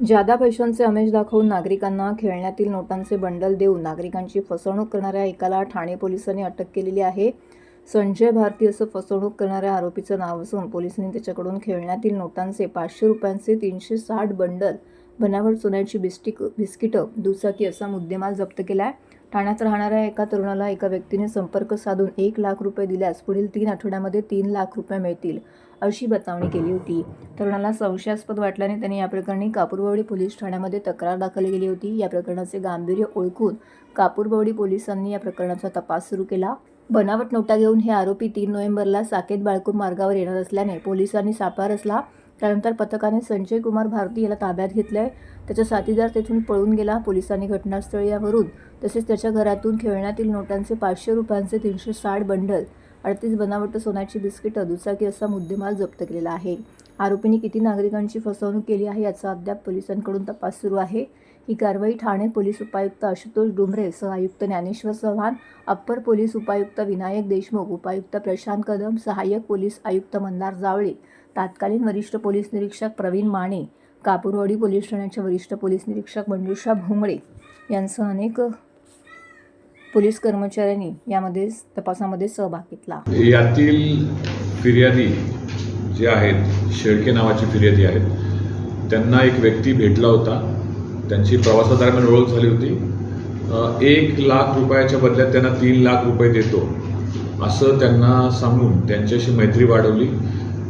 जादा पैशांचे आमिष दाखवून नागरिकांना खेळण्यातील नोटांचे बंडल देऊन नागरिकांची फसवणूक करणाऱ्या एकाला ठाणे पोलिसांनी अटक केलेली आहे. संजय भारती असं फसवणूक करणाऱ्या आरोपीचं नाव असून पोलिसांनी त्याच्याकडून खेळण्यातील नोटांचे पाचशे रुपयांचे तीनशे साठ बंडल बनावट सोन्याची बिस्टिक बिस्किटं दुचाकी असा मुद्देमाल जप्त केला आहे ठाण्यात राहणाऱ्या एका तरुणाला एका व्यक्तीने संपर्क साधून एक लाख रुपये दिल्यास पुढील तीन आठवड्यामध्ये तीन लाख रुपये मिळतील अशी बतावणी केली होती. तरुणाला संशयास्पद वाटल्याने त्यांनी या प्रकरणी कापूरबावडी पोलीस ठाण्यामध्ये तक्रार दाखल केली होती. या प्रकरणाचे गांभीर्य ओळखून कापूरबावडी पोलिसांनी या प्रकरणाचा तपास सुरू केला. बनावट नोटा घेऊन हे आरोपी तीन नोव्हेंबरला साकेत बाळकूर मार्गावर येणार असल्याने पोलिसांनी सापळा रचला. त्यानंतर पथकाने संजय कुमार भारती याला ताब्यात घेतलं आहे त्याचा साथीदार तेथून पळून गेला. पोलिसांनी घटनास्थळी यावरून तसेच त्याच्या घरातून खेळण्यातील नोटांचे पाचशे रुपयांचे तीनशे साठ बंडल अडतीस बनावट सोन्याची बिस्किटं दुचाकी असा मुद्देमाल जप्त केलेला आहे. आरोपींनी किती नागरिकांची फसवणूक केली आहे याचा अद्याप पोलिसांकडून तपास सुरू आहे. ही कारवाई ठाणे पोलीस उपायुक्त आशुतोष डुमरे सह आयुक्त ज्ञानेश्वर चव्हाण अप्पर पोलीस उपायुक्त विनायक देशमुख उपायुक्त प्रशांत कदम सहाय्यक पोलीस आयुक्त मंदार जावळे तात्कालीन वरिष्ठ पोलीस निरीक्षक प्रवीण माने कापूरवाडी पोलीस ठाण्याचे वरिष्ठ पोलीस निरीक्षक मंजुषा भोंगडे यांसह अनेक पोलीस कर्मचाऱ्यांनी यामध्ये तपासामध्ये सहभाग घेतला. यातील फिर्यादी जे आहेत शेळके नावाची फिर्यादी आहेत त्यांना एक व्यक्ती भेटला होता. त्यांची प्रवासादरम्यान ओळख झाली होती. एक लाख रुपयाच्या बदल्यात त्यांना तीन लाख रुपये देतो असं त्यांना सांगून त्यांच्याशी मैत्री वाढवली.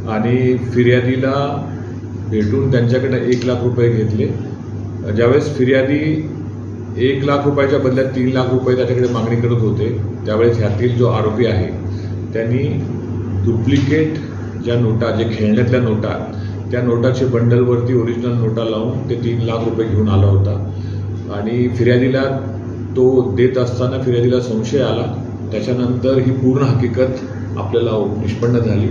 आणि फिर्यादीला भेटून त्यांच्याकडे एक लाख रुपये घेतले. ज्यावेळेस फिर्यादी एक लाख रुपयाच्या बदल्यात तीन लाख रुपये त्याच्याकडे मागणी करत होते त्यावेळेस ह्यातील जो आरोपी आहे त्यांनी डुप्लिकेट ज्या नोटा जे खेळण्यातल्या नोटा त्या नोटाचे बंडलवरती ओरिजिनल नोटा लावून ते तीन लाख रुपये घेऊन आला होता. आणि फिर्यादीला तो देत असताना फिर्यादीला संशय आला. त्याच्यानंतर ही पूर्ण हकीकत आपल्याला निष्पन्न झाली.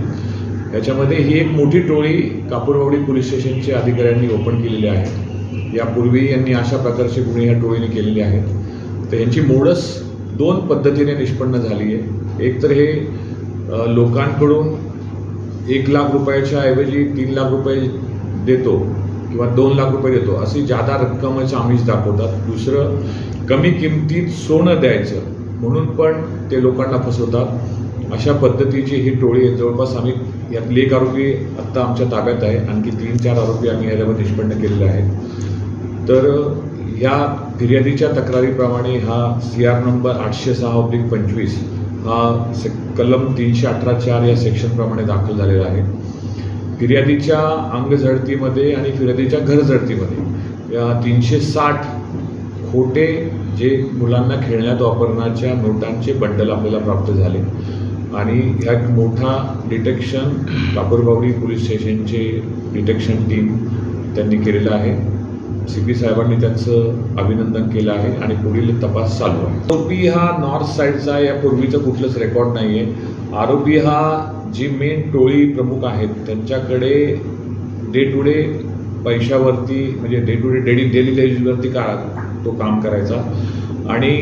याच्यामध्ये ही एक मोठी टोळी कापूरवाडी पोलीस स्टेशनच्या अधिकाऱ्यांनी ओपन केलेली आहे. यापूर्वी यांनी अशा प्रकारचे गुन्हे या टोळीने केलेले आहेत. तर यांची मोडस दोन पद्धतीने निष्पन्न झाली आहे. एक तर हे लोकांकडून एक लाख रुपयाच्या ऐवजी तीन लाख रुपये देतो किंवा दोन लाख रुपये देतो अशी जादा रक्कमचं आमिष दाखवतात. दुसरं कमी किमतीत सोनं द्यायचं म्हणून पण ते लोकांना फसवतात. अशा पद्धतीची ही टोळी आहे. जवळपास आम्ही यातले एक आरोपी आत्ता आमच्या ताब्यात आहे. आणखी तीन चार आरोपी आम्ही याच्यावर निष्पन्न केलेले आहेत. तर या फिर्यादीच्या तक्रारीप्रमाणे हा सी आर नंबर आठशे सहा ऑब्लिक पंचवीस हा से कलम तीनशे अठरा चार या सेक्शनप्रमाणे दाखल झालेला आहे. फिर्यादीच्या अंगझडतीमध्ये आणि फिर्यादीच्या घर झडतीमध्ये या तीनशे साठ खोटे जे मुलांना खेळण्यात वापरण्याच्या नोटांचे बंडल आपल्याला प्राप्त झाले. आणि ह्या एक मोठा डिटेक्शन कापूरबावडी पोलीस स्टेशनचे डिटेक्शन टीम त्यांनी केलेलं आहे. सी पी साहेबांनी त्यांचं अभिनंदन केलं आहे आणि पुढील तपास चालू आहे. आरोपी हा नॉर्थ साईडचा या पूर्वीचं कुठलंच रेकॉर्ड नाही आहे आरोपी हा जी मेन टोळी प्रमुख आहेत त्यांच्याकडे डे टू डे पैशावरती म्हणजे day to day daily daily बेसिसवरती का तो काम करायचा. आणि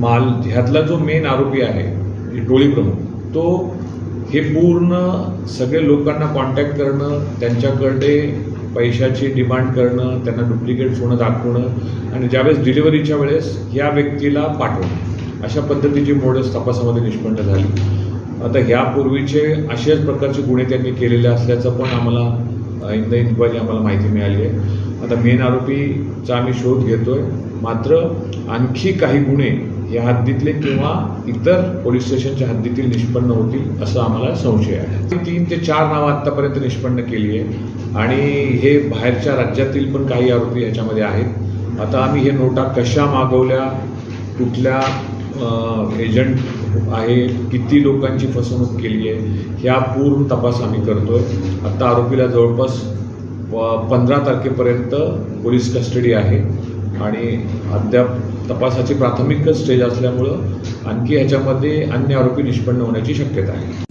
माल ह्यातला जो मेन आरोपी आहे टोळी प्रमुख. तो हे पूर्ण सगळे लोकांना कॉन्टॅक्ट करणं त्यांच्याकडे पैशाची डिमांड करणं त्यांना डुप्लिकेट सोनं दाखवणं आणि ज्यावेळेस डिलिव्हरीच्या वेळेस या व्यक्तीला पाठवणं. अशा पद्धतीची मोडस तपासामध्ये निष्पन्न झाली. आता ह्यापूर्वीचे अशाच प्रकारचे गुन्हे त्यांनी केलेले असल्याचं पण आम्हाला इन द इन्क्वायरी आम्हाला माहिती मिळाली आहे. आता मेन आरोपीचा आम्ही शोध घेतो आहे मात्र आणखी काही गुन्हे या हद्दीतले किंवा इतर पोलीस स्टेशनच्या हद्दीतील निष्पन्न होतील असं आम्हाला संशय आहे. तीन ते चार नावं आत्तापर्यंत निष्पन्न केली आहे. आणि हे बाहेरच्या राज्यातील पण काही आरोपी ह्याच्यामध्ये आहेत. आता आम्ही हे नोटा कशा मागवल्या कुठल्या एजंट आहे किती लोकांची फसवणूक केली आहे ह्या पूर्ण तपास आम्ही करतोय. आत्ता आरोपीला जवळपास पंधरा तारखेपर्यंत पोलीस कस्टडी आहे. आणि अद्याप तपासाची प्राथमिक स्टेज असल्यामुळं आणखी ह्याच्यामध्ये अन्य आरोपी निष्पन्न होण्याची शक्यता आहे.